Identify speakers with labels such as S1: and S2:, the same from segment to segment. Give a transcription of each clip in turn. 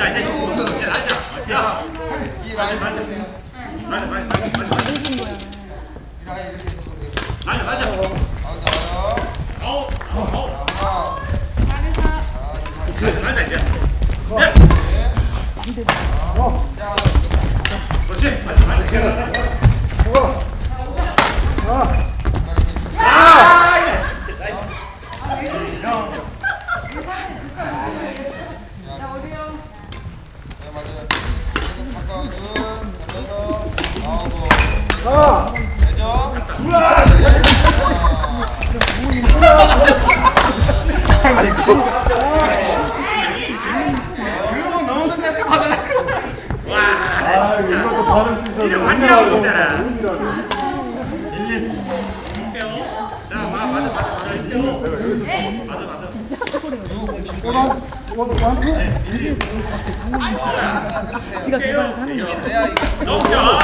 S1: 자, 이제 이거 이제 앉아. 자,
S2: 이 라인
S1: 앉아. 앉아, 앉아, 앉아, 앉아. 앉아, 앉아. 아우, 아우, 앉아, 이제. 네.
S2: 이제. 자,
S1: 그렇지. 앉아, 앉아. 아, 야, 진짜 짜증나.
S2: 네, 맞아요. 계속 가까운 눈 돌려서 나오고. 되죠?
S1: 와, 진짜. 이제 많이 하고 싶다. 자, 맞아, 맞아, 맞아, 맞아. 맞아, 맞아.
S3: 지가 개발을 하는
S2: 이게
S1: 넘쳐.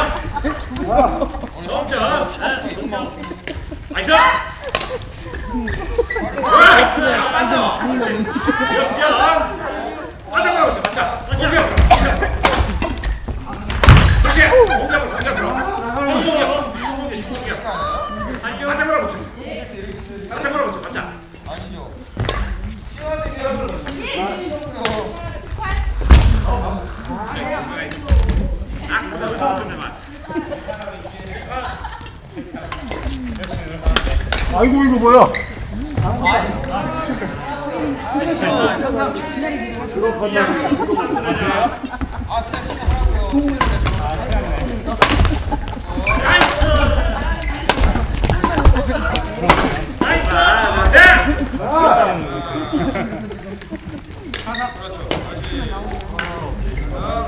S1: 넘쳐. 나이스. 나이스. 역전. 맞아, 맞아, 맞자. 맞자. 그렇지. 공격으로, 공격으로. 공격이야, 공격이야, 공격이야. 맞자, 물어붙여. 맞자, 물어붙여, 맞자.
S2: 아니죠. 시원하게
S1: 아, 그다음에 또 끝내봤어.
S4: 아이고 이거 뭐야?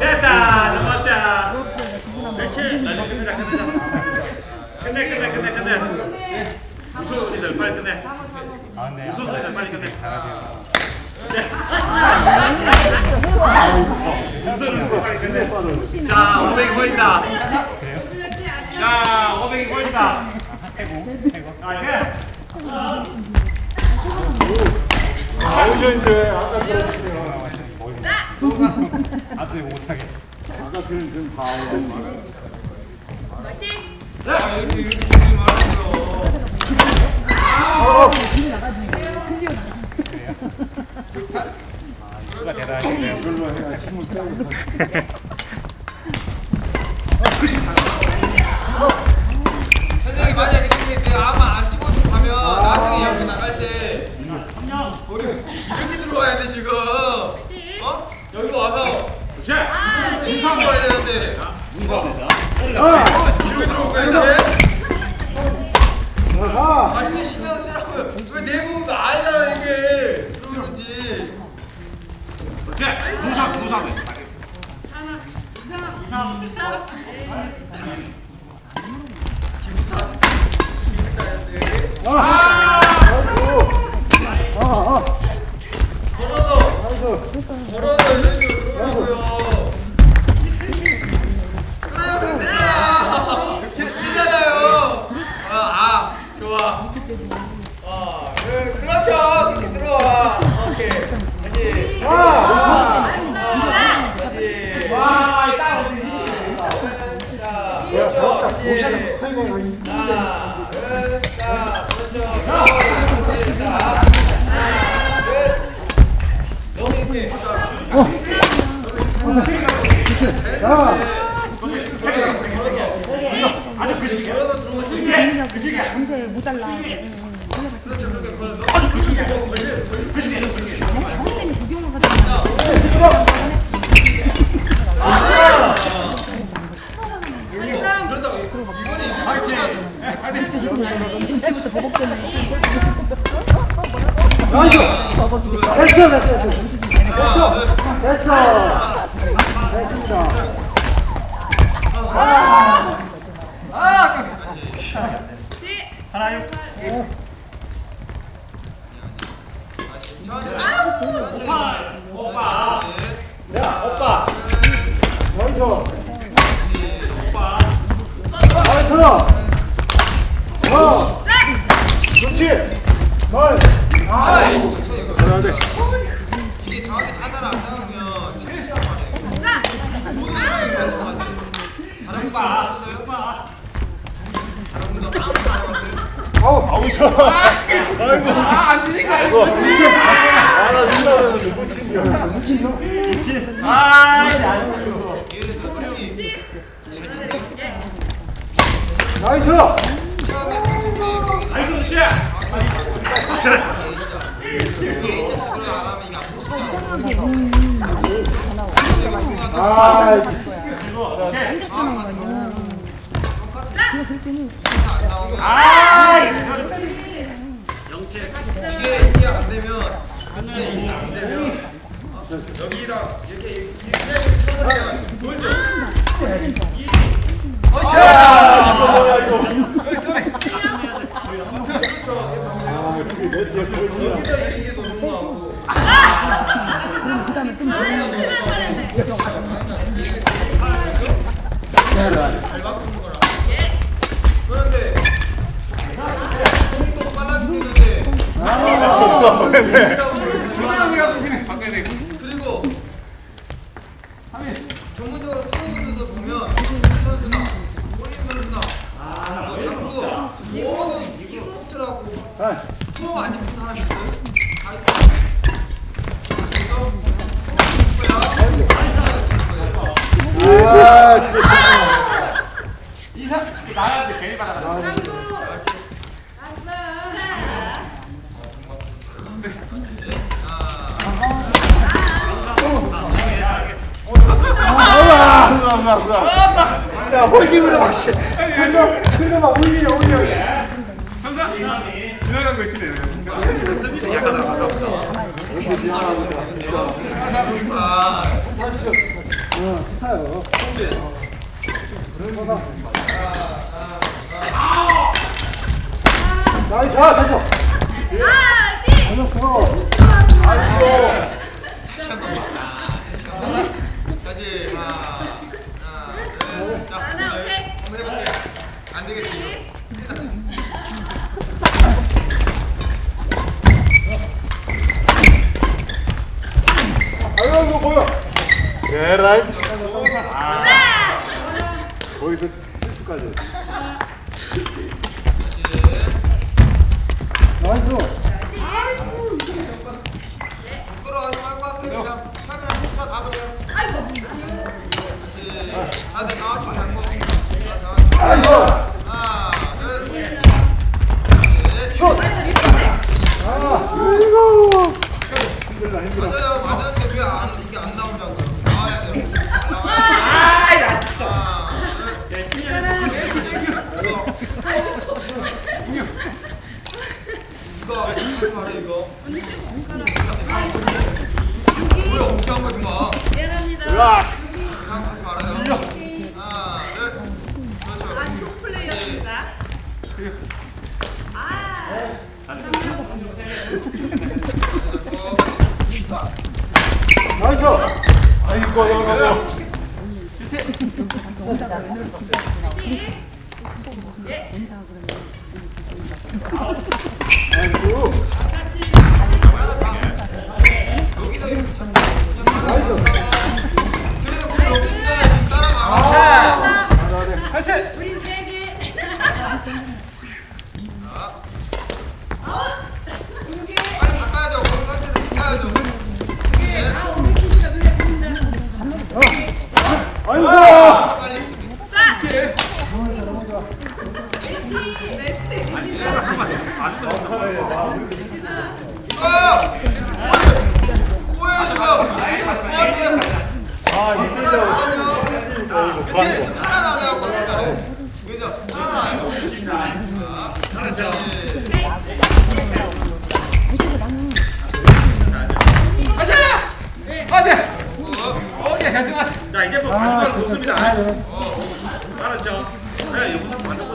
S1: 됐다! 넘었자! 그렇지! 끝내자, 끝내자. 끝내, 끝내, 끝내. 무서운이들 빨리 끝내. 무서운 소리들 빨리 끝내. 네. 무서운 빨리 끝내. 자, 500이 보인다. 자, 500이 보인다. 아, 이제.
S4: 아우전인데 아까 들었어요.
S5: 아또 이거 못하게.
S4: 아까 들은 들은 다 아우전.
S2: 아, 이렇게 이렇게 말하고 선생님 만약에 근데 내가 아마 안 찍어주고 가면 나중에 여기 나갈 때 우리 이렇게 들어와야 돼 지금 어? 여기 와서
S1: 자,
S2: 인사 들어와야 되는데
S4: 아!
S2: 이렇게 들어올 거야 이렇 게
S4: 가!
S2: 아 이게 신경 쓰라고요 왜 내부가 알잖아 이게 들어오는지
S1: 자, 무상, 무상.
S4: 아! 아이고. 아, 아.
S2: 걸어서
S4: 아이고.
S2: 걸어서 이런 식으로 들어오라고요 그래요 그래 되잖아 되잖아요 아, 아 좋 아어 그, 그렇죠. 그렇게 들어와. 오케이. 다시.
S4: 와!
S2: 다시.
S1: 와, 딱
S2: 자, 그렇죠. 다시. 하나 둘, 자, 그렇죠. 자 하나 둘 너무 이렇게
S4: 자!
S1: 아주 그 시기야.
S2: 걸어서 들어오지
S1: 그
S3: 못 달라.
S2: 그렇죠 그렇게 걸어 너무 그게 뭐 걸려
S4: 하나, 하나, 그렇지, 말. 아, 잘해야 돼.
S2: 이게 정확히 차단을 안 하면 탈출이란 말이에요.
S4: 모든
S2: 다 다른 거
S4: 없어요? 형아.
S2: 아우, 아우셔.
S1: 아이고. 아, 앉으신
S2: 거 아니고. 아, 나 생각하면서 못 붙인 아,
S3: 안 예를 거냐. 그거 그럴 때는
S1: 아
S2: 이게 이게 어? 여기다 이렇게 이렇게 쳐버리면 보이죠? 이
S4: 야, 이거 아, 보이냐.
S2: 여기다 이게 넣는 거하고
S3: 그 다음에
S2: 좀잘 바꾸는 거랑 그런데 공도 빨라 죽겠는데
S4: 아,
S5: 괜히 받아가.
S4: 야, 홀딩으로 막, 씨. 그거, 그거 막 올려.
S5: 지나간 거 있지, 내가.
S1: 서비스 약간 아깝다
S2: 아,
S4: 어, 스타요. 그런 거다. 나이스, 아, 됐어. 아니요, 그거. 아이고.
S2: 다시 하나, 하나, 둘, 자.
S4: 거기서 실수까지. 나이스.
S2: 부끄러워하지 말고 그냥 카메라 손가 다 그래요. 다시 다들 나와서 잡고.
S4: 나이스.
S2: 하나, 둘, 셋.
S4: 슛. 아, 아이고. 힘들다, 힘들어.
S2: 맞아요,
S4: 나이스. 아이고, 이거, 이거. 아이고. 아이고.
S2: 빨리.
S6: 싸. 매치, 매치, 매치.
S2: 어! 뭐 지금?
S4: 아. 아이
S5: 가져왔어.
S1: 자, 이제 뭐
S4: 반주가
S1: 없습니다.
S2: 어,
S1: 알았죠? 그래, 여기서 반주